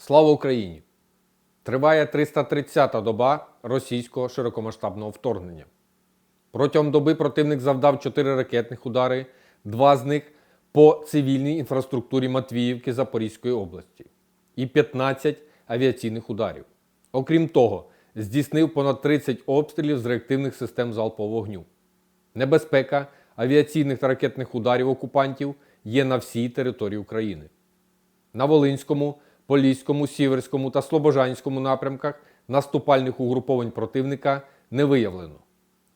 Слава Україні! Триває 330-та доба російського широкомасштабного вторгнення. Протягом доби противник завдав 4 ракетних удари, два з них по цивільній інфраструктурі Матвіївки Запорізької області і 15 авіаційних ударів. Окрім того, здійснив понад 30 обстрілів з реактивних систем залпового вогню. Небезпека авіаційних та ракетних ударів окупантів є на всій території України. На Волинському, Поліському, Сіверському та Слобожанському напрямках наступальних угруповань противника не виявлено.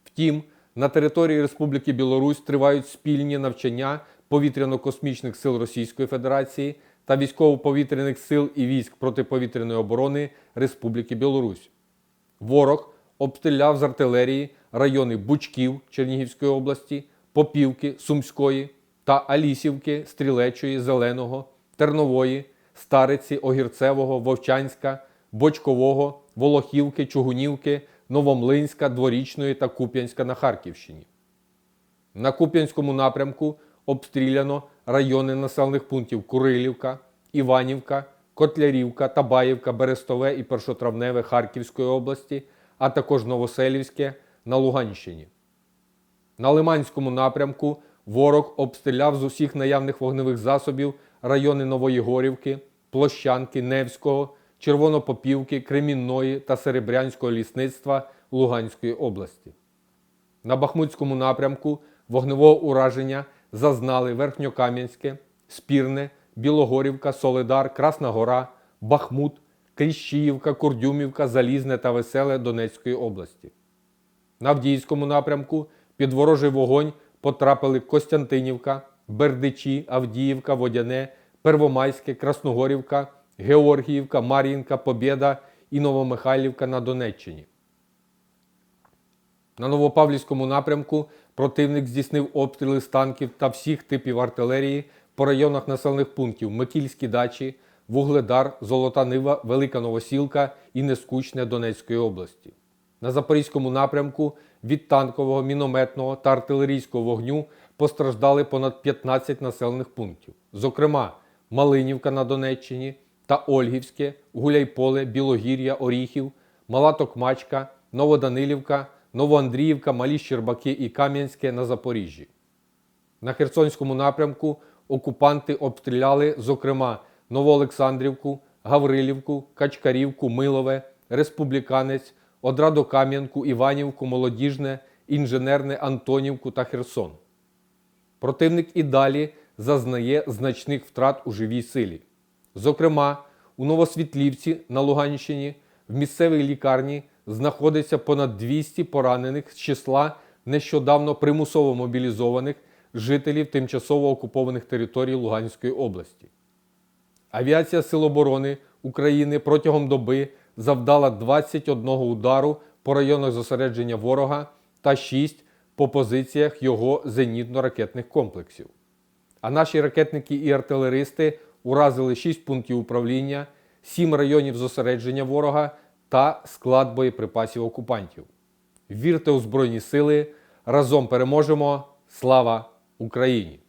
Втім, на території Республіки Білорусь тривають спільні навчання повітряно-космічних сил Російської Федерації та військово-повітряних сил і військ протиповітряної оборони Республіки Білорусь. Ворог обстріляв з артилерії райони Бучків Чернігівської області, Попівки Сумської та Алісівки, Стрілечої, Зеленого, Тернової, Стариці, Огірцевого, Вовчанська, Бочкового, Волохівки, Чугунівки, Новомлинська, Дворічної та Куп'янська на Харківщині. На Куп'янському напрямку обстріляно райони населених пунктів Курилівка, Іванівка, Котлярівка, Табаївка, Берестове і Першотравневе Харківської області, а також Новоселівське на Луганщині. На Лиманському напрямку ворог обстріляв з усіх наявних вогневих засобів райони Нової Горівки, Площанки, Невського, Червонопопівки, Кремінної та Серебрянського лісництва Луганської області. На Бахмутському напрямку вогневого ураження зазнали Верхньокам'янське, Спірне, Білогорівка, Солидар, Красна Гора, Бахмут, Кліщіївка, Курдюмівка, Залізне та Веселе Донецької області. На Авдіївському напрямку під ворожий вогонь потрапили Костянтинівка, Бердичі, Авдіївка, Водяне, Первомайське, Красногорівка, Георгіївка, Мар'їнка, Побєда і Новомихайлівка на Донеччині. На Новопавлівському напрямку противник здійснив обстріли з танків та всіх типів артилерії по районах населених пунктів Микільські дачі, Вугледар, Золота Нива, Велика Новосілка і Нескучне Донецької області. На Запорізькому напрямку від танкового, мінометного та артилерійського вогню постраждали понад 15 населених пунктів, зокрема Малинівка на Донеччині та Ольгівське, Гуляйполе, Білогір'я, Оріхів, Мала Токмачка, Новоданилівка, Новоандріївка, Малі Щербаки і Кам'янське на Запоріжжі. На Херсонському напрямку окупанти обстріляли, зокрема, Новоолександрівку, Гаврилівку, Качкарівку, Милове, Республіканець, Одрадокам'янку, Іванівку, Молодіжне, Інженерне, Антонівку та Херсон. Противник і далі зазнає значних втрат у живій силі. Зокрема, у Новосвітлівці на Луганщині в місцевій лікарні знаходиться понад 200 поранених з числа нещодавно примусово мобілізованих жителів тимчасово окупованих територій Луганської області. Авіація Сил оборони України протягом доби завдала 21 удару по районах зосередження ворога та 6 по позиціях його зенітно-ракетних комплексів. А наші ракетники і артилеристи уразили 6 пунктів управління, 7 районів зосередження ворога та склад боєприпасів окупантів. Вірте у Збройні Сили! Разом переможемо! Слава Україні!